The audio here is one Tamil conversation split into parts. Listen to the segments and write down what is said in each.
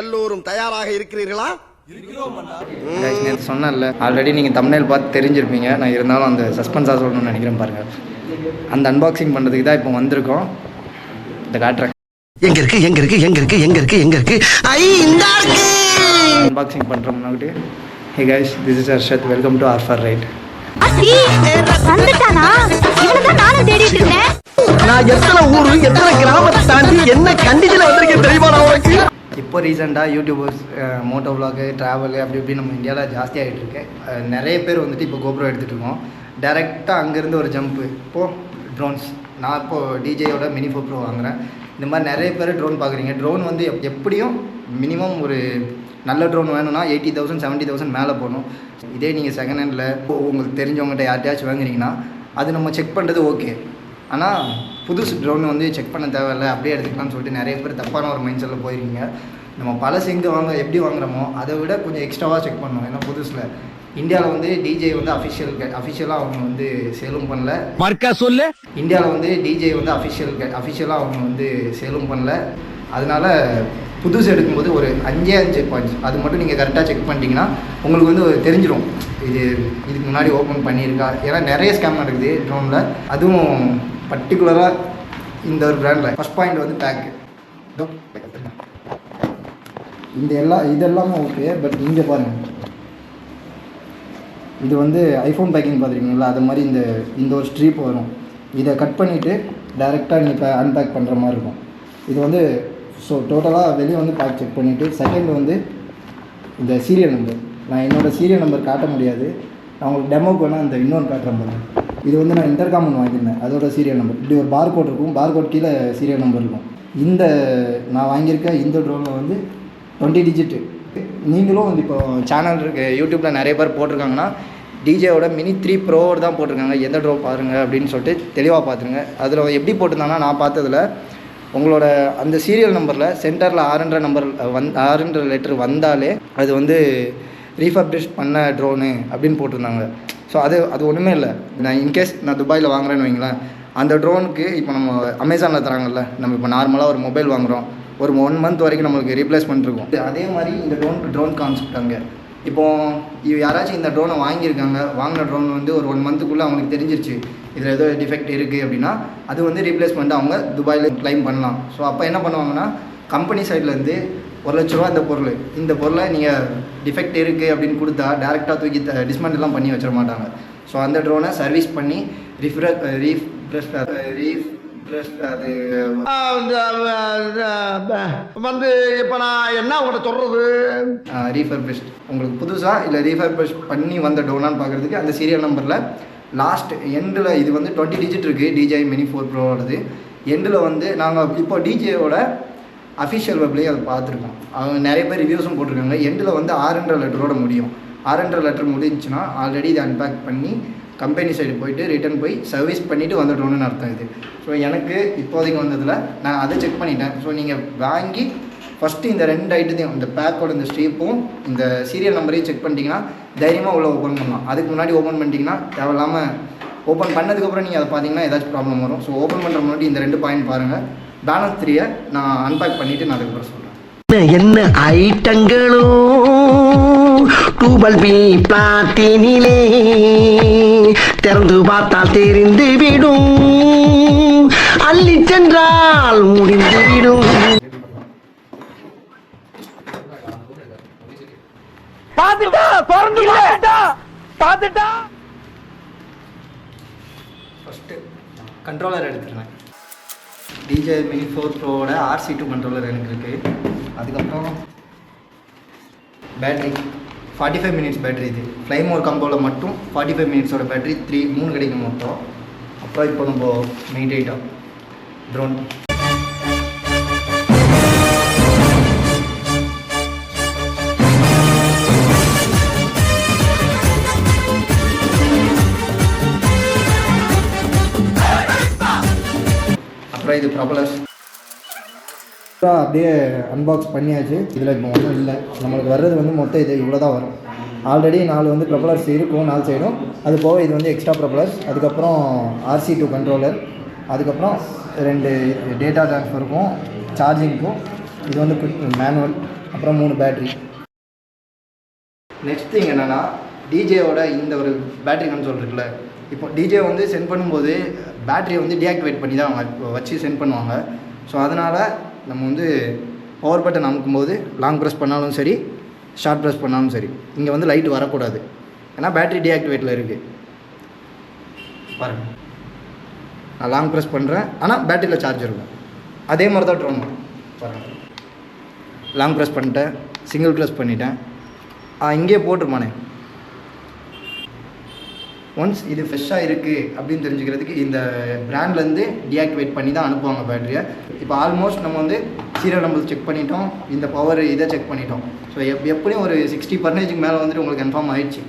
எல்லோரும் தயாராக இருக்கிறீர்களா? நேற்று சொன்னேன்ல ஆல்ரெடி நீங்கள் தமிழில் பார்த்து தெரிஞ்சிருப்பீங்க. நான் இருந்தாலும் அந்த சஸ்பென்ஸாக சொல்லணும்னு நினைக்கிறேன் பாருங்கள் அந்த அன்பாக்சிங் பண்ணுறதுக்கு தான் இப்போ வந்திருக்கோம். இந்த காட்டுறேன் எங்க இருக்கு எங்க இருக்கு எங்க இருக்கு எங்க இருக்கு எங்க இருக்கு? ஐ இந்த இருக்கு unboxing பண்ணுறோம்னாக்கிட்டு hey guys this is Arshad welcome to our for right அத்தி வந்துட்டானா? இவனதான் நானும் தேடிட்டு இருந்தேன். நான் எத்தனை ஊரு எத்தனை கிராமத்தை தாண்டி என்ன கண்டிஷன்ல வந்திருக்கேன் தெரியுமா நான் உனக்கு? இப்போ ரீசெண்டாக யூடியூபர்ஸ் மோட்டோ விலாகு ட்ராவல் அப்படி இப்படி நம்ம இந்தியாவில் ஜாஸ்தி ஆகிட்டுருக்கு நிறைய பேர் வந்துட்டு இப்போ கோப்ரோ எடுத்துகிட்டு இருக்கோம். டேரெக்டாக அங்கேருந்து ஒரு ஜம்ப்பு இப்போது ட்ரோன்ஸ் நான் இப்போது டிஜேயோட மினி கோப்ரோ ப்ரோ இந்த மாதிரி நிறைய பேர் ட்ரோன் பார்க்குறீங்க. ட்ரோன் வந்து எப்- எப்படியும் மினிமம் ஒரு நல்ல ட்ரோன் வேணும்னா எயிட்டி தௌசண்ட் செவன்ட்டி தௌசண்ட் மேலே போகணும் இதே நீங்கள் செகண்ட் ஹேண்டில் உங்களுக்கு தெரிஞ்சவங்ககிட்ட யார்ட்டையாச்சும் வாங்குறீங்கன்னா அது நம்ம செக் பண்ணுறது ஓகே ஆனால் புதுசு ட்ரோன் வந்து செக் பண்ண தேவையில்ல அப்படியே எடுத்துக்கலாம்னு சொல்லிட்டு நிறைய பேர் தப்பான ஒரு மைண்ட் செட்டில் போயிருக்கீங்க. நம்ம பழசு எங்கே வாங்க எப்படி வாங்குறோமோ அதை விட கொஞ்சம் எக்ஸ்ட்ராவாக செக் பண்ணணும். ஏன்னா புதுசில் இந்தியாவில் வந்து டிஜே வந்து அஃபிஷியல் அஃபிஷியலாக அவங்க வந்து சேலும் பண்ணல. மர்க்கா சொல்லு. இந்தியாவில் வந்து டிஜே வந்து அஃபிஷியல் அஃபிஷியலாக அவங்க வந்து சேலும் பண்ணல. அதனால புதுசு எடுக்கும்போது ஒரு அஞ்சே அஞ்சு பாயிண்ட்ஸ் அது மட்டும் நீங்கள் கரெக்டாக செக் பண்ணிட்டீங்கன்னா உங்களுக்கு வந்து தெரிஞ்சிடும் இது இதுக்கு முன்னாடி ஓப்பன் பண்ணியிருக்கா. ஏன்னா நிறைய ஸ்கேம் நடக்குது ட்ரோனில் அதுவும் பர்டிகுலராக இந்த ஒரு பிராண்டில் ஃபஸ்ட் பாயிண்ட் வந்து பேக்கு இந்த எல்லா இதெல்லாமே ஓகே பட் இங்கே பாருங்கள் இது வந்து ஐஃபோன் பேக்கிங் பார்த்துருக்கீங்களா? அது மாதிரி இந்த இந்த ஒரு ஸ்ட்ரீப் வரும். இதை கட் பண்ணிவிட்டு டைரெக்டாக நீங்கள் இப்போ அன்பேக் பண்ணுற மாதிரி இருக்கும். இது வந்து ஸோ டோட்டலாக வெளியே வந்து பேக் செக் பண்ணிவிட்டு செகண்ட் வந்து இந்த சீரியல் நம்பர் நான் என்னோடய சீரியல் நம்பர் காட்ட முடியாது. நான் உங்களுக்கு டெமோக்கு வேணால் இந்த இன்னொரு காட்டுறேன் பாருங்க இது வந்து நான் இன்டர்காம் ஒன்று வாங்கியிருந்தேன். அதோட சீரியல் நம்பர் இப்படி ஒரு பார் கோட் இருக்கும். பார் கோட் கீழே சீரியல் நம்பர் இருக்கும். இந்த நான் வாங்கியிருக்க இந்த ட்ரோனில் வந்து டுவெண்ட்டி டிஜிட்டு நீங்களும் வந்து இப்போ சேனல் இருக்கு. யூடியூப்பில் நிறைய பேர் போட்டிருக்காங்கன்னா டிஜேவோட மினி த்ரீ ப்ரோவோடு தான் போட்டிருக்காங்க. எந்த ட்ரோ பாருங்க அப்படின்னு சொல்லிட்டு தெளிவாக பார்த்துருங்க. அதில் எப்படி போட்டிருந்தாங்கன்னா நான் பார்த்ததுல உங்களோட அந்த சீரியல் நம்பரில் சென்டரில் ஆறுன்ற நம்பர் வந் ஆறுன்ற லெட்டர் வந்தாலே அது வந்து ரீஃபர்பிஷ் பண்ண ட்ரோனு அப்படின்னு போட்டிருந்தாங்க. ஸோ அது அது ஒன்றுமே இல்லை. நான் இன்கேஸ் நான் துபாயில் வாங்குறேன்னு வைங்களேன். அந்த ட்ரோனுக்கு இப்போ நம்ம அமேசானில் தராங்கல்ல நம்ம இப்போ நார்மலாக ஒரு மொபைல் வாங்குகிறோம் ஒரு ஒன் மந்த் வரைக்கும் நம்மளுக்கு ரீப்ளேஸ்மெண்ட் இருக்கும். அதே மாதிரி இந்த ட்ரோன் ட்ரோன் கான்செப்ட் அங்கே. இப்போ யாராச்சும் இந்த ட்ரோனை வாங்கியிருக்காங்க வாங்கின ட்ரோன் வந்து ஒரு ஒன் மந்த்துக்குள்ளே அவங்களுக்கு தெரிஞ்சிருச்சு. இதில் ஏதோ டிஃபெக்ட் இருக்குது அப்படின்னா அது வந்து ரீப்ளேஸ்மெண்ட் அவங்க துபாயில் க்ளைம் பண்ணலாம். ஸோ அப்போ என்ன பண்ணுவாங்கன்னா கம்பெனி சைட்லேருந்து ஒரு லட்ச ரூபா இந்த பொருள். இந்த பொருளை நீங்கள் டிஃபெக்ட் இருக்குது அப்படின்னு கொடுத்தா டேரெக்டாக தூக்கி ரீஃபண்ட் பண்ணி வச்சிட மாட்டாங்க. ஸோ அந்த ட்ரோனை சர்வீஸ் பண்ணி ரிஃப்ரெ ரீஃப்ரெஷ் ரீஃப்ரெஷ் அது வந்து இப்ப நான் என்ன உங்கள்கிட்ட சொல்றது? ரீஃபர்பிஷ்ட் உங்களுக்கு புதுசாக இல்லை ரீஃபர்பிஷ் பண்ணி வந்த டோனான்னு பார்க்குறதுக்கு அந்த சீரியல் நம்பரில் லாஸ்ட் எண்டில் இது வந்து டுவெண்ட்டி டிஜிட் இருக்குது டிஜே மினி ஃபோர் ப்ரோவோடது எண்டில் வந்து நாங்கள் இப்போ டிஜேயோட அஃபிஷியல் வெப்லேயே அதை பார்த்துருக்கோம். அவங்க நிறைய பேர் ரிவ்யூஸும் போட்டிருக்காங்க. எண்டில் வந்து ஆறுன்ற லெட்டரோட முடியும். ஆறுன்ற லெட்டர் முடிஞ்சுன்னா ஆல்ரெடி இதை அன்பேக் பண்ணி கம்பெனி சைடு போயிட்டு ரிட்டர்ன் போய் சர்வீஸ் பண்ணிவிட்டு வந்துட்டோன்னு அர்த்தம் இது. ஸோ எனக்கு இப்போதைக்கு வந்ததில் நான் அதை செக் பண்ணிட்டேன். ஸோ நீங்கள் வாங்கி ஃபஸ்ட்டு இந்த ரெண்டு ஐட்டத்தையும் இந்த பேக்கோட இந்த ஸ்ட்ரீப்பும் இந்த சீரியல் நம்பரையும் செக் பண்ணிட்டீங்கன்னா தைரியமாக உள்ள ஓப்பன் பண்ணலாம். அதுக்கு முன்னாடி ஓப்பன் பண்ணிட்டீங்கன்னா தேவையில்லாமல் ஓப்பன் பண்ணதுக்கப்புறம் நீங்கள் அதை பார்த்தீங்கன்னா ஏதாச்சும் ப்ராப்ளம் வரும். ஸோ ஓப்பன் பண்ணுற முன்னாடி இந்த ரெண்டு பாயிண்ட் பாருங்கள் பேலன்ஸ் த்ரீயை நான் அன்பேக் பண்ணிவிட்டு நான் அதுக்கப்புறம் சொல்கிறேன் என்ன ஐட்டங்களோ? டூபல் பி பிளாட்டினிலே திறந்து பார்த்தால் தெரிந்து விடும். அள்ளி சென்றால் முடிந்து விடும். பாத்துட்டா திறந்து பாத்துட்டா கண்ட்ரோலர் எடுத்துருவேன் டிஜே மினி ஃபோர் ப்ரோவோட ஆர்சி டூ கண்ட்ரோலர் எனக்கு இருக்குது அதுக்கப்புறம் battery forty five minutes battery இது ஃப்ளைமோர் கம்போவில் மட்டும் ஃபார்ட்டி ஃபைவ் மினிட்ஸோட பேட்டரி த்ரீ மூணு கிடைக்கும் மொத்தம். அப்புறம் இப்போ நம்ம மெயின் ஐட்டம் ட்ரோன் அப்புறம் இது ப்ரபலஸ் அப்படியே அன்பாக்ஸ் பண்ணியாச்சு. இதில் இப்போ ஒன்றும் இல்லை. நம்மளுக்கு வர்றது வந்து மொத்தம் இது இவ்வளோ தான் வரும். ஆல்ரெடி நாலு வந்து ப்ரொப்பலர்ஸ் இருக்கும் நாலு சைடும் அது போக இது வந்து எக்ஸ்ட்ரா ப்ரொப்பலர்ஸ் அதுக்கப்புறம் ஆர்சி டூ கண்ட்ரோலர் அதுக்கப்புறம் ரெண்டு டேட்டா ட்ரான்ஸ்ஃபருக்கும் சார்ஜிங்க்கும் இது வந்து மேனுவல் அப்புறம் மூணு பேட்ரி நெக்ஸ்ட் திங் என்னென்னா டிஜேவோட இந்த ஒரு பேட்ரி கன்சோல் இருக்குல்ல இப்போ டிஜே வந்து சென்ட் பண்ணும்போது பேட்டரியை வந்து டீஆக்டிவேட் பண்ணி தான் அவங்க வச்சு சென்ட் பண்ணுவாங்க. ஸோ அதனால் நம்ம வந்து பவர் பட்டன் அமுக்கும்போது லாங் ப்ரெஸ் பண்ணாலும் சரி ஷார்ட் ப்ரெஸ் பண்ணாலும் சரி இங்கே வந்து லைட் வரக்கூடாது. ஏன்னா பேட்டரி டீஆக்டிவேட்டில் இருக்குது பாருங்கள் நான் லாங் ப்ரெஸ் பண்ணுறேன் ஆனால் பேட்டரியில் சார்ஜ் இருக்கும். அதே மாதிரி தான் ட்ரோன் பாருங்கள் லாங் ப்ரெஸ் பண்ணிட்டேன். சிங்கிள் ப்ரெஸ் பண்ணிட்டேன். ஆ இங்கேயே போட்டிருப்பானே ஒன்ஸ் இது ஃப்ரெஷ்ஷாக இருக்குது அப்படின்னு தெரிஞ்சுக்கிறதுக்கு இந்த பிராண்ட்லேருந்து டீஆக்டிவேட் பண்ணி தான் அனுப்புவாங்க பேட்டரியை இப்போ ஆல்மோஸ்ட் நம்ம வந்து சீரியல் நம்பர் செக் பண்ணிட்டோம். இந்த பவர் இதை செக் பண்ணிட்டோம். ஸோ எப் எப்படியும் ஒரு சிக்ஸ்டி பர்சன்டேஜுக்கு மேலே வந்துட்டு உங்களுக்கு கன்ஃபார்ம் ஆயிடுச்சு.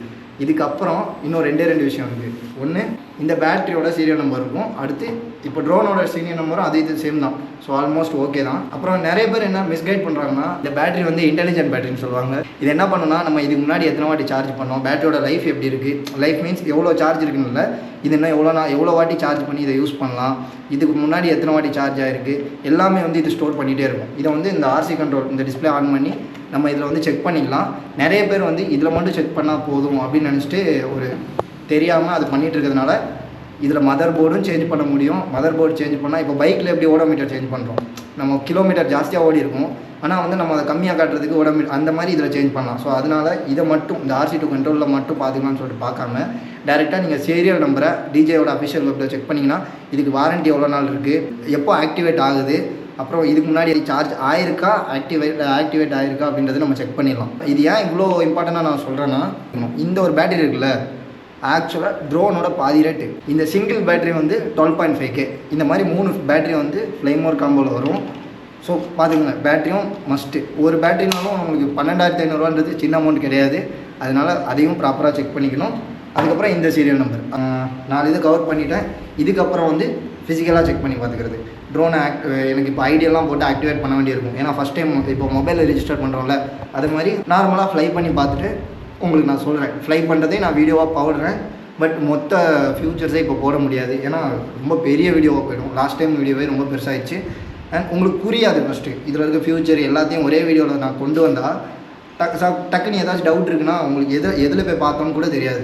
இதுக்கப்புறம் இன்னும் ரெண்டே ரெண்டு விஷயம் இருக்குது ஒன்று இந்த பேட்டரியோட சீரியல் நம்பர் இருக்கும். அடுத்து இப்போ ட்ரோனோட சீரியல் நம்பரும் அது இது சேம் தான். ஸோ ஆல்மோஸ்ட் ஓகே தான். அப்புறம் நிறைய பேர் என்ன மிஸ்கைட் பண்ணுறாங்கன்னா இந்த பேட்டரி வந்து இன்டெலிஜென்ட் பேட்டரின்னு சொல்லுவாங்க. இது என்ன பண்ணுன்னா நம்ம இதுக்கு முன்னாடி எத்தனை வாட்டி சார்ஜ் பண்ணோம்? பேட்டரியோட லைஃப் எப்படி இருக்குது லைஃப் மீன்ஸ் எவ்வளோ சார்ஜ் இருக்குன்னு இல்லை. இது என்ன எவ்வளோ நான் எவ்வளோ வாட்டி சார்ஜ் பண்ணி இதை யூஸ் பண்ணலாம்? இதுக்கு முன்னாடி எத்தனை வாட்டி சார்ஜ் ஆயிருக்கு? எல்லாமே வந்து இது ஸ்டோர் பண்ணிகிட்டே இருக்கும். இதை வந்து இந்த ஆர்சி கண்ட்ரோல் இந்த டிஸ்ப்ளே ஆன் பண்ணி நம்ம இதில் வந்து செக் பண்ணிக்கலாம். நிறைய பேர் வந்து இதில் மட்டும் செக் பண்ணால் போதும் அப்படின்னு நினச்சிட்டு ஒரு தெரியாமல் அது பண்ணிகிட்டு இருக்கிறதுனால இதில் மதர் போர்டும் சேஞ்ச் பண்ண முடியும். மதர் போர்டு சேஞ்ச் பண்ணால் இப்போ பைக்கில் எப்படி ஓடோமீட்டர் சேஞ்ச் பண்ணுறோம் நம்ம கிலோமீட்டர் ஜாஸ்தியாக ஓடி இருக்கும். ஆனால் வந்து நம்ம அதை கம்மியாக காட்டுறதுக்கு ஓடோமீட்டர் அந்த மாதிரி இதில் சேஞ்ச் பண்ணலாம். ஸோ அதனால் இதை மட்டும் இந்த ஆர்சி டூ கண்ட்ரோலில் மட்டும் பார்த்துக்கலாம்னு சொல்லிட்டு பார்க்காம டேரெக்டாக நீங்கள் சீரியல் நம்பரை டிஜேயோட அஃபிஷியல் வெப்பில் செக் பண்ணிங்கன்னா இதுக்கு வாரண்ட்டி எவ்வளோ நாள் இருக்குது எப்போ ஆக்டிவேட் ஆகுது அப்புறம் இதுக்கு முன்னாடி சார்ஜ் ஆயிருக்கா ஆக்டிவேட் ஆக்டிவேட் ஆயிருக்கா அப்படின்றத நம்ம செக் பண்ணிடலாம். இது ஏன் இவ்வளோ இம்பார்ட்டண்ட்டாக நான் சொல்கிறேன்னா இந்த ஒரு பேட்டரி இருக்குல்ல ஆக்சுவலாக ட்ரோனோட பாதி ரேட்டு இந்த சிங்கிள் பேட்டரி வந்து டுவெல் பாயிண்ட் ஃபைவ் கே இந்த மாதிரி மூணு பேட்டரி வந்து ஃப்ளைமோர் காம்போவில் வரும். ஸோ பார்த்துக்கங்க பேட்டரியும் மஸ்ட்டு ஒரு பேட்டரினாலும் உங்களுக்கு பன்னெண்டாயிரத்தி ஐநூறுரூவான்றது சின்ன அமௌண்ட் கிடையாது. அதனால் அதையும் ப்ராப்பராக செக் பண்ணிக்கணும். அதுக்கப்புறம் இந்த சீரியல் நம்பர் நாலு இது கவர் பண்ணிட்டேன். இதுக்கப்புறம் வந்து ஃபிசிக்கலாக செக் பண்ணி பார்த்துக்கிறது. ட்ரோனை ஆக்ட் எனக்கு இப்போ ஐடியெல்லாம் போட்டு ஆக்டிவேட் பண்ண வேண்டியிருக்கும். ஏன்னா ஃபஸ்ட் டைம் இப்போ மொபைலில் ரிஜிஸ்டர் பண்ணுறோம்ல அது மாதிரி நார்மலாக ஃப்ளை பண்ணி பார்த்துட்டு உங்களுக்கு நான் சொல்கிறேன் ஃப்ளை பண்ணுறதே நான் வீடியோவாக போடுறேன். பட் மொத்த ஃபியூச்சர்ஸே இப்போ போட முடியாது. ஏன்னா ரொம்ப பெரிய வீடியோவாக போயிடும். லாஸ்ட் டைம் வீடியோவே ரொம்ப பெருசாகிடுச்சு அண்ட் உங்களுக்கு புரியாது ஃபஸ்ட்டு இதில் இருக்க ஃபியூச்சர் எல்லாத்தையும் ஒரே வீடியோவில் நான் கொண்டு வந்தால் டக் ச- டக்குன்னு ஏதாச்சும் டவுட் இருக்குன்னா உங்களுக்கு எது எதில் போய் பார்த்தோன்னு கூட தெரியாது.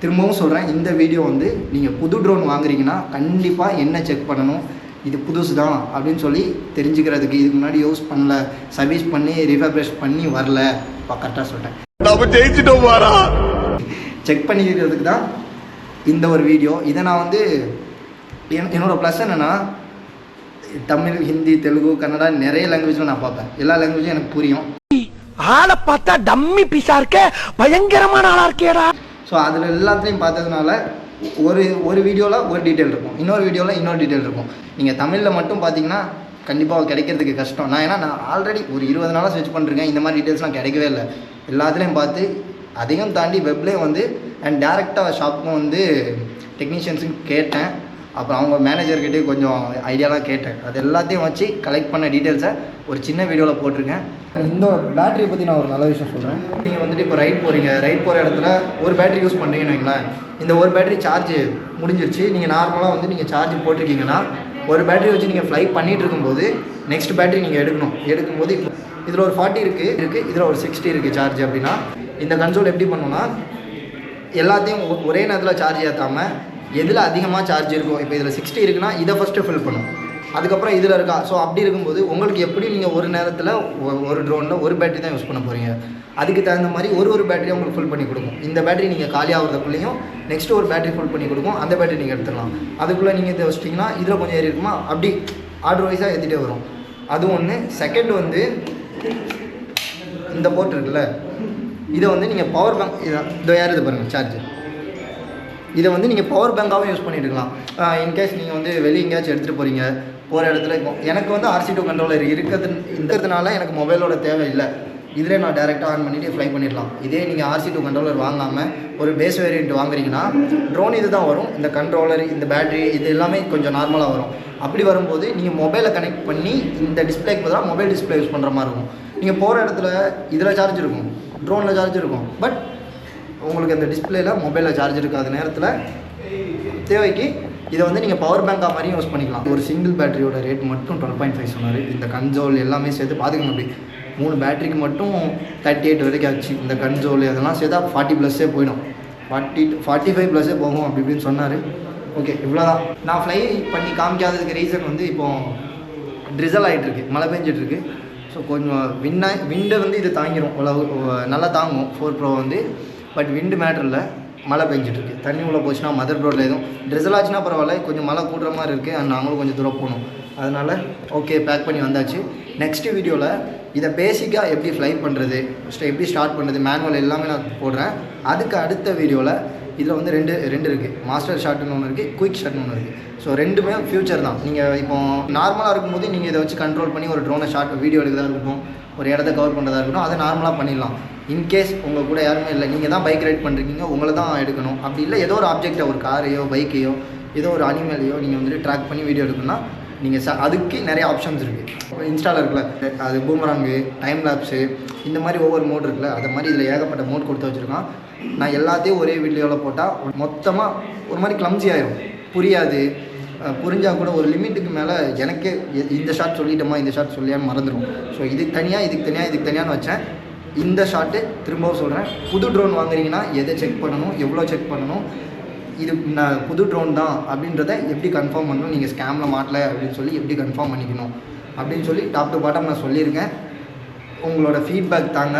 திரும்பவும் சொல்கிறேன் இந்த வீடியோ வந்து நீங்கள் புது ட்ரோன் வாங்குறீங்கன்னா கண்டிப்பாக என்ன செக் பண்ணணும்? இது புதுசு தான் அப்படின்னு சொல்லி தெரிஞ்சுக்கிறதுக்கு இதுக்கு முன்னாடி யூஸ் பண்ணல. சர்வீஸ் பண்ணி ரிஃபர்பிஷ் பண்ணி வரல. கரெக்டாக சொல்லிட்டேன் நம்ம ஜெயிச்சிட்டோம் வாரா செக் பண்ணிக்கிறதுக்கு தான் இந்த ஒரு வீடியோ இதை நான் வந்து என் என்னோடய ப்ளஸ் என்னென்னா தமிழ் ஹிந்தி தெலுங்கு கன்னடா நிறைய லாங்குவேஜில் நான் பார்ப்பேன். எல்லா லாங்குவேஜும் எனக்கு புரியும். ஆளை பார்த்தா டம்மி பீஸா இருக்க. பயங்கரமான ஆளா இருக்கேடா. ஸோ அதில் எல்லாத்துலேயும் பார்த்ததுனால ஒரு ஒரு வீடியோவில் ஒரு டீட்டெயில் இருக்கும். இன்னொரு வீடியோவில் இன்னொரு டீட்டெயில் இருக்கும். நீங்கள் தமிழில் மட்டும் பார்த்தீங்கன்னா கண்டிப்பாக கிடைக்கிறதுக்கு கஷ்டம். நான் ஏன்னா நான் ஆல்ரெடி ஒரு இருபது நாளாக சர்ச் பண்ணுறேன் இந்த மாதிரி டீட்டெயில்ஸ்லாம் கிடைக்கவே இல்லை. எல்லாத்துலேயும் பார்த்து அதையும் தாண்டி வெப்லேயும் வந்து அண்ட் டேரெக்டாக ஷாப்புக்கும் வந்து டெக்னீஷியன்ஸுக்கு கேட்டேன். அப்புறம் அவங்க மேனேஜர்கிட்டே கொஞ்சம் ஐடியாலாம் கேட்டேன். அது எல்லாத்தையும் வச்சு கலெக்ட் பண்ண டீட்டெயில்ஸை ஒரு சின்ன வீடியோவில் போட்டிருக்கேன். இந்த பேட்டரியை பற்றி நான் ஒரு நல்ல விஷயம் சொல்கிறேன் நீங்கள் வந்துட்டு இப்போ ரைட் போகிறீங்க ரைட் போகிற இடத்துல ஒரு பேட்டரி யூஸ் பண்ணுறீங்கன்னு வைங்களேன். இந்த ஒரு பேட்டரி சார்ஜ் முடிஞ்சிருச்சு. நீங்கள் நார்மலாக வந்து நீங்கள் சார்ஜ் போட்டிருக்கீங்கன்னா ஒரு பேட்டரி வச்சு நீங்கள் ஃப்ளை பண்ணிட்டு இருக்கும்போது நெக்ஸ்ட் பேட்டரி நீங்கள் எடுக்கணும். எடுக்கும்போது இப்போ இதில் ஒரு ஃபார்ட்டி இருக்குது இருக்குது இதில் ஒரு சிக்ஸ்டி இருக்குது சார்ஜ் அப்படின்னா இந்த கன்சோல் எப்படி பண்ணுன்னா எல்லாத்தையும் ஒ- ஒரே நேரத்தில் சார்ஜ் ஏற்றாமல் எதில் அதிகமாக சார்ஜ் இருக்கும் இப்போ இதில் சிக்ஸ்டி இருக்குன்னா இதை ஃபஸ்ட்டு ஃபில் பண்ணும். அதுக்கப்புறம் இதில் இருக்கா? ஸோ அப்படி இருக்கும்போது உங்களுக்கு எப்படி நீங்கள் ஒரு நேரத்தில் ஒரு ட்ரோனில் ஒரு பேட்டரி தான் யூஸ் பண்ண போகிறீங்க அதுக்கு தகுந்த மாதிரி ஒரு ஒரு பேட்டரியை உங்களுக்கு ஃபுல் பண்ணி கொடுக்கும். இந்த பேட்டரி நீங்கள் காலியாகிறதுக்குள்ளேயும் நெக்ஸ்ட் ஒரு பேட்டரி ஃபுல் பண்ணி கொடுக்கும். அந்த பேட்டரி நீங்கள் எடுத்துடலாம். அதுக்குள்ளே நீங்கள் இதை வச்சிட்டிங்கன்னா இதில் கொஞ்சம் ஏறி இருக்குமா? அப்படி ஆர்டர் வைஸாக ஏற்றிட்டே வரும். அது ஒன்று செகண்ட் வந்து இந்த போர்ட் இருக்குல்ல? இதை வந்து நீங்கள் பவர் பேங்க் இதை இதை ஏறுது பாருங்கள் சார்ஜ் இதை வந்து நீங்கள் பவர் பேங்காகவும் யூஸ் பண்ணிட்டு இருக்கலாம். இன்கேஸ் நீங்கள் வந்து வெளியே எங்கேயாச்சும் எடுத்துகிட்டு போகிறீங்க போகிற இடத்துல இருக்கும் எனக்கு வந்து ஆர்சி டூ கண்ட்ரோலர் இருக்கிறது இருக்கிறதுனால எனக்கு மொபைலோட தேவை இல்லை இதிலே நான் டேரெக்டாக ஆன் பண்ணிவிட்டு ஃப்ளை பண்ணிடலாம். இதே நீங்கள் ஆர்சி டூ கண்ட்ரோலர் வாங்காமல் ஒரு பேஸ் வேரியண்ட் வாங்குறீங்கன்னா ட்ரோன் இது தான் வரும். இந்த கண்ட்ரோலர் இந்த பேட்டரி இது எல்லாமே கொஞ்சம் நார்மலாக வரும். அப்படி வரும்போது நீங்கள் மொபைலை கனெக்ட் பண்ணி இந்த டிஸ்பிளேக்கு பதிலாக மொபைல் டிஸ்பிளே யூஸ் பண்ணுற மாதிரி இருக்கும். நீங்கள் போகிற இடத்துல இதில் சார்ஜ் இருக்கும். ட்ரோனில் சார்ஜ் இருக்கும். பட் உங்களுக்கு அந்த டிஸ்பிளேல மொபைலில் சார்ஜ் இருக்காத நேரத்தில் தேவைக்கு இதை வந்து நீங்கள் பவர் பேங்காக மாதிரியும் யூஸ் பண்ணிக்கலாம். ஒரு சிங்கிள் பேட்டரியோட ரேட் மட்டும் டுவெல் பாயிண்ட் ஃபைவ் சொன்னார். இந்த கன்சோல் எல்லாமே சேர்த்து பார்த்துக்கணும் அப்படி. மூணு பேட்டரிக்கு மட்டும் தேர்ட்டி எயிட் வரைக்கும் ஆச்சு. இந்த கன்சோல் அதெல்லாம் சேர்த்தா ஃபார்ட்டி ப்ளஸ்ஸே போயிடும். ஃபார்ட்டி ஃபார்ட்டி ஃபைவ் ப்ளஸ்ஸே போகும் அப்படி இப்படின்னு சொன்னார். ஓகே இவ்வளோதான் நான் ஃப்ளை பண்ணி காமிக்காததுக்கு ரீசன் வந்து இப்போது ட்ரிசல் ஆகிட்டுருக்கு மழை பெஞ்சிட்ருக்கு ஸோ கொஞ்சம் வின்னா விண்டை வந்து இது தாங்கிடும் ஓரளவு நல்லா தாங்கும். ஃபோர் ப்ரோ வந்து பட் விண்டு மேட்டரில் மழை பெஞ்சிட்ருக்கு. தண்ணி உள்ள போச்சுன்னா மதர் ரோட்டில் எதுவும். ட்ரெஸ்ஸில் ஆச்சுன்னா பரவாயில்ல கொஞ்சம் மழை கூடுற மாதிரி இருக்குது அண்ட் நாங்களும் கொஞ்சம் தூரம் போகணும். அதனால் ஓகே பேக் பண்ணி வந்தாச்சு. நெக்ஸ்ட் வீடியோவில் இதை பேசிக்காக எப்படி ஃப்ளை பண்ணுறது எப்படி ஸ்டார்ட் பண்ணுறது மேனுவல் எல்லாமே நான் போடுறேன். அதுக்கு அடுத்த வீடியோவில் இதில் வந்து ரெண்டு ரெண்டு இருக்குது மாஸ்டர் ஷாட்னு ஒன்று இருக்குது குயிக் ஷாட்னு ஒன்று இருக்குது ஸோ ரெண்டுமே ஃபியூச்சர் தான். நீங்கள் இப்போ நார்மலாக இருக்கும்போது நீங்கள் இதை வச்சு கண்ட்ரோல் பண்ணி ஒரு ட்ரோனை ஷார்ட் வீடியோ எடுக்கிறதா இருக்கட்டும் ஒரு இடத்த கவர் பண்ணுறதா இருக்கட்டும் அதை நார்மலாக பண்ணிடலாம். இன்கேஸ் உங்கள் கூட யாருமே இல்லை நீங்கள் தான் பைக் ரைட் பண்ணுறீங்க உங்களை தான் எடுக்கணும். அப்படி இல்லை ஏதோ ஒரு ஆப்ஜெக்டை ஒரு காரையோ பைக்கையோ ஏதோ ஒரு அனிமலையோ நீங்கள் வந்துட்டு ட்ராக் பண்ணி வீடியோ எடுக்கணும்னா நீங்கள் ச அதுக்கு நிறைய ஆப்ஷன்ஸ் இருக்குது இன்ஸ்டாவில் இருக்குல்ல அது பூமராங்கு டைம் லேப்ஸு இந்த மாதிரி ஒவ்வொரு மோட் இருக்குல்ல அது மாதிரி இதில் ஏகப்பட்ட மோட் கொடுத்து வச்சுருக்கான். நான் எல்லாத்தையும் ஒரே வீடியோவில் போட்டால் மொத்தமாக ஒரு மாதிரி கிளம்ஸி ஆயிரும். புரியாது. புரிஞ்சால் கூட ஒரு லிமிட்டுக்கு மேலே எனக்கே இந்த ஷாட் சொல்லிட்டோமா இந்த ஷாட் சொல்லியான்னு மறந்துடும் ஸோ இதுக்கு தனியாக இதுக்கு தனியாக இதுக்கு தனியான்னு வச்சேன். இந்த ஷாட்டு திரும்பவும் சொல்கிறேன் புது ட்ரோன் வாங்குறீங்கன்னா எதை செக் பண்ணணும் எவ்வளோ செக் பண்ணணும் இது நான் புது ட்ரோன் தான் அப்படின்றத எப்படி கன்ஃபார்ம் பண்ணணும் நீங்கள் ஸ்கேமில் மாட்டல அப்படின்னு சொல்லி எப்படி கன்ஃபார்ம் பண்ணிக்கணும் அப்படின்னு சொல்லி டாப் டு பாட்டம் நான் சொல்லியிருக்கேன். உங்களோட ஃபீட்பேக் தாங்க.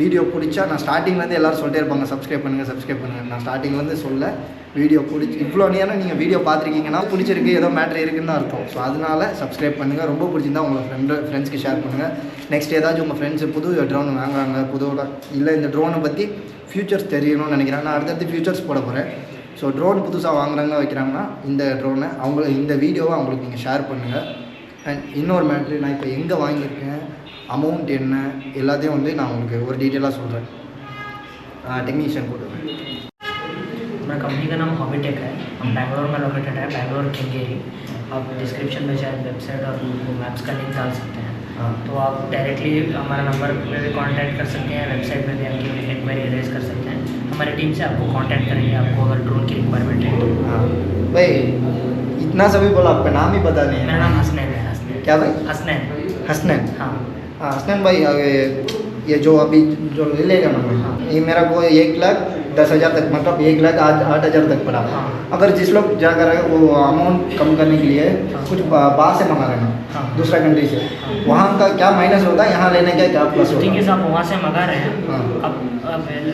வீடியோ பிடிச்சா நான் ஸ்டார்டிங்லேருந்து எல்லோரும் சொல்லிட்டே இருப்பாங்க சப்ஸ்கிரைப் பண்ணுங்கள் சப்ஸ்கிரைப் பண்ணுங்கள் நான் ஸ்டார்டிங்லேருந்து சொல்ல வீடியோ பிடிச்சி இவ்வளோ நேரம் நீங்கள் வீடியோ பார்த்துருக்கீங்கன்னா பிடிச்சிருக்கு ஏதோ மேட்ரு இருக்குன்னு தான் அர்த்தம். ஸோ அதனால சப்ஸ்கிரைப் பண்ணுங்கள் ரொம்ப பிடிச்சிருந்தா உங்களை ஃப்ரெண்டு ஃப்ரெண்ட்ஸ்க்கு ஷேர் பண்ணுங்கள் நெக்ஸ்ட் ஏதாச்சும் உங்கள் ஃப்ரெண்ட்ஸு புது ட்ரோன் வாங்குறாங்க புதுவோட இல்லை இந்த ட்ரோனை பற்றி ஃபியூச்சர்ஸ் தெரியணும்னு நினைக்கிறேன். நான் அடுத்தடுத்து ஃபியூச்சர்ஸ் போட போகிறேன் ஸோ ட்ரோன் புதுசாக வாங்குறாங்க வைக்கிறாங்கன்னா இந்த ட்ரோனை அவங்க இந்த வீடியோவை அவங்களுக்கு நீங்கள் ஷேர் பண்ணுங்கள் அண்ட் இன்னொரு மேட்ரு நான் இப்போ எங்கே வாங்கியிருக்கேன்? அமௌண்ட் என்ன எல்லாத்தையும் வந்து நான் உங்களுக்கு ஒரு டீட்டெயிலாக சொல்கிறேன் டெக்னீஷியன் கொடுக்குறேன் हमारा कंपनी का नाम हॉबीटेक है हम बैंगलोर में लोकेटेड है बैंगलोर केंगेरी आप डिस्क्रिप्शन में शायद वेबसाइट और गूगल मैप्स का लिंक डाल सकते हैं हाँ। तो आप डायरेक्टली हमारा नंबर पे भी कांटेक्ट कर सकते हैं वेबसाइट में भी आपकी इंक्वायरी रेज कर सकते हैं हमारी टीम से आपको कांटेक्ट करेंगे आपको अगर ड्रोन की रिक्वायरमेंट है तो हाँ भाई इतना सभी बोला आपका नाम ही पता नहीं मेरा है नाम हसनैन है हसनैन क्या भाई हसनैन हसनैन हाँ हाँ हसनैन भाई आगे ये जो अभी जो ले लेगा ना भाई ये मेरा को एक लाख दस हज़ार तक मतलब एक लाख आठ आठ हज़ार तक पड़ा हाँ। अगर जिस लोग जाकर वो अमाउंट कम करने के लिए हाँ। कुछ बाहर से मंगा लेना हाँ। दूसरा कंट्री से वहाँ का क्या माइनस होता है यहाँ लेने का क्या प्लस होता इज़ आप वहाँ से मंगा रहे हैं हाँ। अब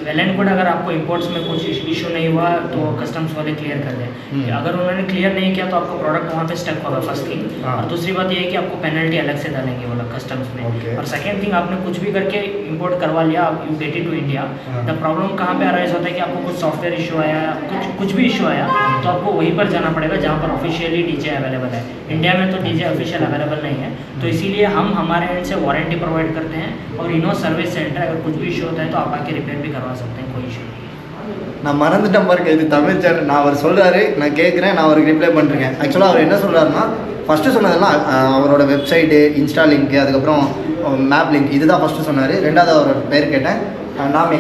वेल एंड गुड अगर आपको इंपोर्ट्स में कुछ इशू नहीं हुआ तो कस्टम्स वाले क्लियर कर हम्म। दें अगर उन्होंने क्लियर नहीं किया तो आपका प्रोडक्ट वहाँ पे स्टक होगा फ़र्स्ट थिंग हाँ। और दूसरी बात ये है कि आपको पेनल्टी अलग से डालेंगे वो लोग कस्टम्स में और सेकेंड थिंग आपने कुछ भी करके इम्पोर्ट करवा लिया आप you get it to India हाँ। द प्रॉब्लम कहाँ पे अराइज होता है कि आपको कुछ सॉफ्टवेयर इशू आया कुछ कुछ भी इशू आया तो आपको वहीं पर जाना पड़ेगा जहाँ पर ऑफिशियली डीजे अवेलेबल है इंडिया में तो डीजे ऑफिशियल अवेलेबल नहीं है तो इसीलिए हम हमारे एंड से वारंटी प्रोवाइड करते हैं और इनो सर्विस सेंटर अगर कुछ भी इशू होता है तो आप आके रिपेयर भी करवा सकते हैं कोई इशू नहीं है நான் மறந்துட்டேன் பாருங்க இது தமிழ் சேனல் நான் அவர் சொல்கிறாரு நான் கேட்குறேன் நான் அவருக்கு ரிப்ளை பண்ணிருக்கேன் ஆக்சுவலாக அவர் என்ன சொல்கிறாருன்னா ஃபஸ்ட்டு சொன்னதெல்லாம் அஹ், அவரோட வெப்சைட்டு இன்ஸ்டா லிங்க் அதுக்கப்புறம் மேப் லிங்க் இதுதான் ஃபஸ்ட்டு சொன்னார் ரெண்டாவது அவரோட பேர் கேட்டேன் அஹ், நாம்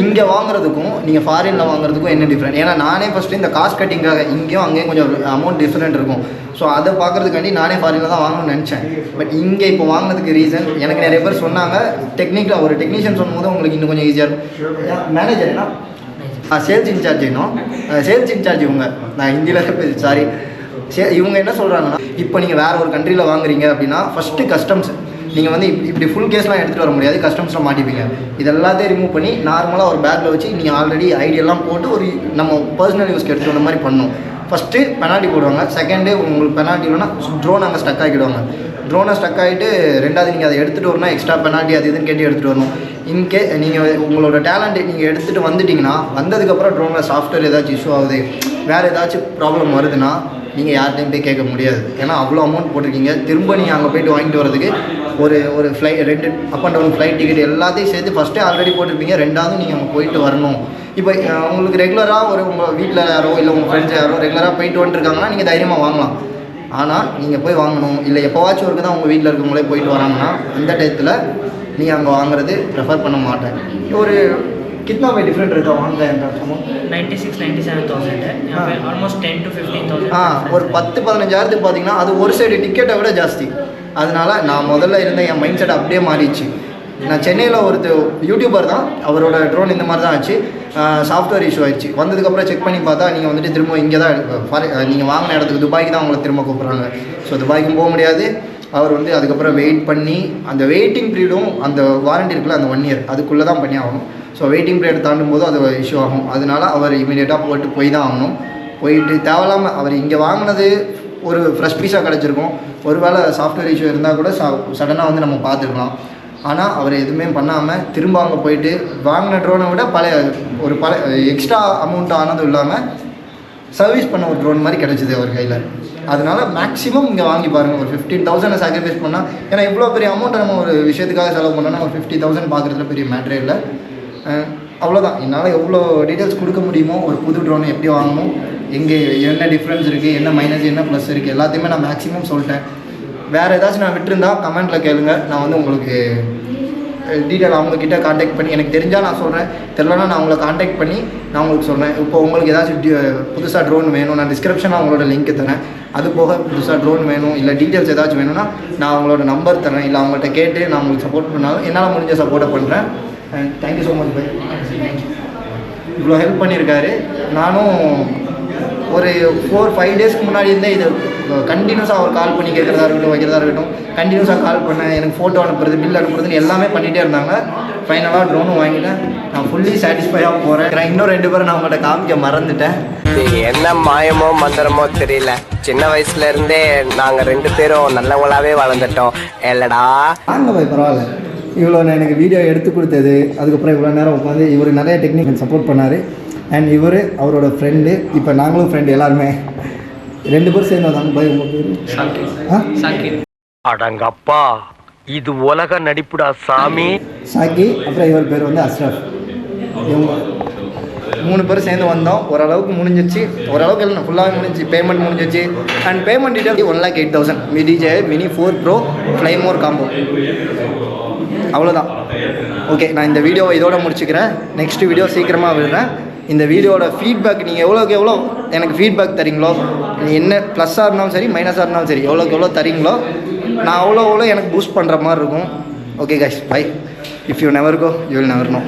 இங்கே வாங்குறதுக்கும் நீங்கள் ஃபாரினில் வாங்குறதுக்கும் என்ன டிஃப்ரெண்ட் ஏன்னா நானே ஃபஸ்ட்டு இந்த காஸ்ட் கட்டிங்காக இங்கேயும் அங்கேயும் கொஞ்சம் அமௌண்ட் டிஃப்ரெண்ட் இருக்கும். ஸோ அதை பார்க்குறதுக்காண்டி நானே ஃபாரினில் தான் வாங்கணும்னு நினச்சேன். பட் இங்கே இப்போ வாங்கினதுக்கு ரீசன் எனக்கு நிறைய பேர் சொன்னாங்க டெக்னிக்கலாக ஒரு டெக்னீஷியன் சொல்லும்போது உங்களுக்கு இன்னும் கொஞ்சம் ஈஸியாக இருக்கும். மேனேஜர் என்ன? சேல்ஸ் இன்சார்ஜ் இன்னும் சேல்ஸ் இன்சார்ஜ் இவங்க. நான் ஹிந்தியில் சாரி சே இவங்க என்ன சொல்கிறாங்கன்னா இப்போ நீங்கள் வேறு ஒரு கண்ட்ரியில் வாங்குறீங்க அப்படின்னா ஃபஸ்ட்டு கஸ்டம்ஸ் நீங்கள் வந்து இப்படி ஃபுல் கேஸ்லாம் எடுத்துகிட்டு வர முடியாது. கஸ்டம்ஸில் மாட்டிப்பீங்க. இது எல்லாத்தையும் ரிமூவ் பண்ணி நார்மலாக ஒரு பேக்கில் வச்சு நீங்கள் ஆல்ரெடி ஐடியெல்லாம் போட்டு ஒரு நம்ம பர்சனல் யூஸ்க்கு எடுத்துகிட்டு வந்த மாதிரி பண்ணணும் ஃபஸ்ட்டு பெனால்ட்டி போடுவாங்க. செகண்டு உங்களுக்கு பெனால்ட்டி இல்லைன்னா ட்ரோன் அங்கே ஸ்டக் ஆகிடுவாங்க ட்ரோனை ஸ்டக் ஆகிட்டு ரெண்டாவது நீங்கள் அதை எடுத்துகிட்டு வரணும். எக்ஸ்ட்ரா பெனால்ட்டி அது இதுன்னு கேட்டு எடுத்துகிட்டு வரணும். இன்கே நீங்கள் உங்களோட டேலண்ட்டை நீங்கள் எடுத்துகிட்டு வந்துட்டிங்கன்னா வந்ததுக்கப்புறம் ட்ரோனில் சாஃப்ட்வேர் ஏதாச்சும் இஷ்யூ ஆகுது வேறு ஏதாச்சும் ப்ராப்ளம் வருதுன்னா நீங்கள் யார்கிட்டையும் போய் கேட்க முடியாது. ஏன்னா அவ்வளோ அமௌண்ட் போட்டிருக்கீங்க. திரும்ப நீங்கள் அங்கே போயிட்டு வாங்கிட்டு வரதுக்கு ஒரு ஒரு ஃப்ளை ரெண்டு up and down flight ticket எல்லாத்தையும் சேர்த்து ஃபஸ்ட்டே ஆல்ரெடி போட்டிருப்பீங்க. ரெண்டாவது நீங்கள் அங்கே போயிட்டு வரணும். இப்போ உங்களுக்கு ரெகுலராக ஒரு உங்கள் வீட்டில் யாரோ இல்லை உங்கள் ஃப்ரெண்ட்ஸ் யாரோ ரெகுலராக போயிட்டு வந்துருக்காங்கன்னா நீங்கள் தைரியமாக வாங்கலாம். ஆனால் நீங்கள் போய் வாங்கணும். இல்லை எப்போவாச்சும் ஒருக்கு தான் உங்கள் வீட்டில் இருக்கவங்களே போயிட்டு வராங்கன்னா அந்த டயத்தில் நீ அங்கே வாங்குறது ப்ரெஃபர் பண்ண மாட்டேன். ஒரு கிட்னா போய் டிஃப்ரெண்ட் இருக்கா? வாங்க என்ற amount ninety six ninety seven thousand almost ten to fifteen thousand ah ஒரு பத்து பதினஞ்சாயிரத்துக்கு பார்த்தீங்கன்னா அது ஒரு சைடு டிக்கெட்டை விட ஜாஸ்தி. அதனால் நான் முதல்ல இருந்த என் மைண்ட் செட் அப்படியே மாறிடுச்சு. நான் சென்னையில் ஒருத்தர் யூடியூபர் தான். அவரோட ட்ரோன் இந்த மாதிரி தான் ஆச்சு. சாஃப்ட்வேர் இஷ்யூ ஆயிடுச்சு. வந்ததுக்கப்புறம் செக் பண்ணி பார்த்தா நீங்கள் வந்துட்டு திரும்ப இங்கே தான் நீங்கள் வாங்கின இடத்துக்கு துபாய்க்கு தான் உங்களை திரும்ப கூப்பிட்றாங்க. ஸோ துபாய்க்கும் போக முடியாது. அவர் வந்து அதுக்கப்புறம் வெயிட் பண்ணி அந்த வெயிட்டிங் பீரியடும் அந்த வாரண்டி இருக்குல்ல அந்த ஒன் இயர் அதுக்குள்ளே தான் பண்ணி ஆகணும். ஸோ வெயிட்டிங் பீரியட் தாண்டும் போது அது இஷ்யூ ஆகும். அதனால அவர் இமீடியட்டாக போட்டு போய் தான் ஆகணும். போயிட்டு தேவையில்லாமல் அவர் இங்கே வாங்கினது ஒரு ஃப்ரெஷ் பீஸாக கிடச்சிருக்கும். ஒருவேளை சாஃப்ட்வேர் இஷ்யூ இருந்தால் கூட சடனாக வந்து நம்ம பார்த்துருக்கலாம் ஆனால் அவர் எதுவுமே பண்ணாமல் திரும்ப அங்கே போயிட்டு வாங்கின ட்ரோனை விட பழைய ஒரு பல எக்ஸ்ட்ரா அமௌண்ட் ஆனதும் இல்லாமல் சர்வீஸ் பண்ண ஒரு ட்ரோன் மாதிரி கிடச்சிது அவர் கையில். அதனால மேக்ஸிமம் இங்கே வாங்கி பாருங்கள் ஒரு ஃபிஃப்டீன் தௌசண்ட் சாக்ரிஃபைஸ் பண்ணால் ஏன்னா இவ்வளோ பெரிய அமௌண்ட்டை நம்ம ஒரு விஷயத்துக்காக செலவு பண்ணோம்னா ஒரு ஃபிஃப்டி தௌசண்ட் பார்க்குறதுல பெரிய மேட்ரே இல்லை. அவ்வளோதான் என்னால் எவ்வளோ டீட்டெயில்ஸ் கொடுக்க முடியுமோ ஒரு புது ட்ரோனை எப்படி வாங்கணும் எங்கே என்ன டிஃப்ரென்ஸ் இருக்குது என்ன மைனஸ் என்ன ப்ளஸ் இருக்குது எல்லாத்தையுமே நான் மேக்ஸிமம் சொல்லிட்டேன். வேறு ஏதாச்சும் நான் விட்டுருந்தா கமெண்ட்டில் கேளுங்க. நான் வந்து உங்களுக்கு டீட்டெயில் அவங்கக்கிட்ட காண்டாக்ட் பண்ணி எனக்கு தெரிஞ்சால் நான் சொல்கிறேன் தெரிலனா நான் உங்களை காண்டாக்ட் பண்ணி நான் உங்களுக்கு சொல்கிறேன் இப்போ உங்களுக்கு ஏதாச்சும் புதுசாக ட்ரோன் வேணும் நான் டிஸ்கிரிப்ஷனில் அவங்களோட லிங்க் தரேன். அது போக புதுசாக ட்ரோன் வேணும் இல்லை டீட்டெயில்ஸ் ஏதாச்சும் வேணும்னா நான் அவங்களோட நம்பர் தரேன். இல்லை அவங்கள்ட்ட கேட்டு நான் உங்களுக்கு சப்போர்ட் பண்ணாலும் என்னால் முடிஞ்ச சப்போர்ட்டை பண்ணுறேன் and thank you so much by இவ்வளோ ஹெல்ப் பண்ணியிருக்காரு. நானும் ஒரு ஃபோர் ஃபைவ் டேஸ்க்கு முன்னாடி இருந்தே இது கண்டினியூஸாக அவர் கால் பண்ணி கேட்குறதா இருக்கட்டும் வைக்கிறதா இருக்கட்டும் கண்டினியூஸாக கால் பண்ணேன் எனக்கு ஃபோட்டோ அனுப்புறது பில் அனுப்புறதுன்னு எல்லாமே பண்ணிகிட்டே இருந்தாங்க. ஃபைனலாக ட்ரோனும் வாங்கிட்டேன். நான் ஃபுல்லி சாட்டிஸ்ஃபையாக போகிறேன் இன்னும் ரெண்டு பேரும் நான் உங்கள்கிட்ட காமிக்க மறந்துட்டேன். என்ன மாயமோ மந்திரமோ தெரியல. சின்ன வயசுல இருந்தே நாங்க ரெண்டு பேரும் நல்லவங்களாவே வளர்ந்துட்டோம். இல்லடா. வாங்க பாய் பரவாயில்ல. இவ்வளோ நான் எனக்கு வீடியோ எடுத்து கொடுத்தது. அதுக்கப்புறம் இவ்வளோ நேரம் உட்காந்து இவர் நிறைய டெக்னிக் சப்போர்ட் பண்ணார். அண்ட் இவர் அவரோட ஃப்ரெண்டு இப்போ நாங்களும் ஃப்ரெண்டு எல்லாருமே. ரெண்டு பேரும் சேர்ந்து வந்தாங்க பாய் உங்கள் பேர்? அடங்கப்பா. இது உலக நடிப்புடா சாமி. சாக்கி அப்புறம் இவர் பேர் வந்து அஸ்ரஃப் இவங்க மூணு பேரும் சேர்ந்து வந்தோம். ஓரளவுக்கு முடிஞ்சிச்சு. ஓரளவுக்கு இல்லை ஃபுல்லாகவே முடிஞ்சிச்சு. பேமெண்ட் முடிஞ்சிச்சு. And payment detail one lakh eight thousand மிடிஜே mini four pro fly more combo அவ்வளோதான் ஓகே நான் இந்த வீடியோவை இதோட முடிச்சுக்கிறேன். நெக்ஸ்ட் வீடியோ சீக்கிரமாக விடுறேன். இந்த வீடியோட ஃபீட்பேக் நீங்கள் எவ்வளோக்கு எவ்வளோ எனக்கு ஃபீட்பேக் தரீங்களோ என்ன ப்ளஸ்ஸாக இருந்தாலும் சரி மைனஸாக இருந்தாலும் சரி எவ்வளோக்கு எவ்வளோ தரீங்களோ நான் அவ்வளோ அவ்வளோ எனக்கு பூஸ்ட் பண்ணுற மாதிரி இருக்கும். Okay guys bye if you never go you will never know